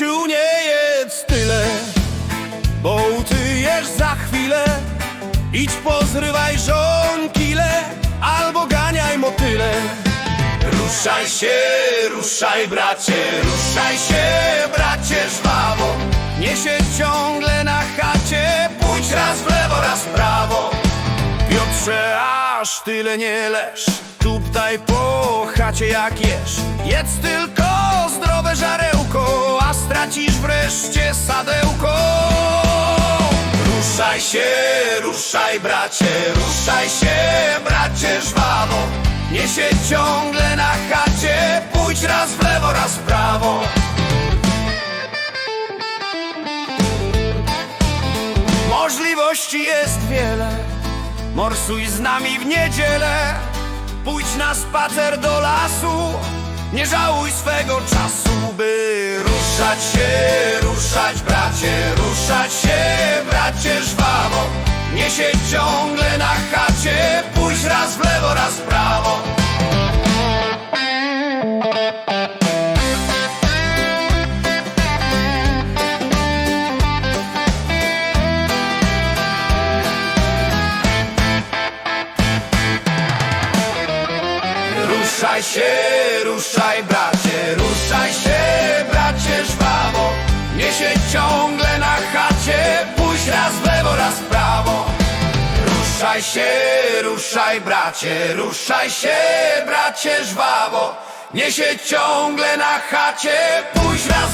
Nie jedz tyle, bo utyjesz za chwilę. Idź pozrywaj żonkile, albo ganiaj motyle. Ruszaj się, ruszaj bracie, ruszaj się bracie żwawo. Nie siedź ciągle na chacie, pójdź raz w lewo, raz w prawo. Piotrze, aż tyle nie leż Tuptaj po chacie jak jesz Jedz tylko zdrowe stracisz wreszcie sadełko. Ruszaj się, ruszaj bracie Ruszaj się bracie żwawo. Nie siedź ciągle na chacie Pójdź raz w lewo, raz w prawo. Możliwości jest wiele. Morsuj z nami w niedzielę. Pójdź na spacer do lasu. Nie żałuj swego czasu By ruszać się, ruszać bracie Ruszać się bracie żwawo. Nie siedź ciągle na chacie Pójdź raz w lewo, raz w prawo. Ruszaj się, ruszaj bracie, ruszaj się ciągle na chacie, pójdź raz w lewo, raz w prawo. Ruszaj się, ruszaj bracie, ruszaj się bracie żwawo. Nie siedź ciągle na chacie, pójdź raz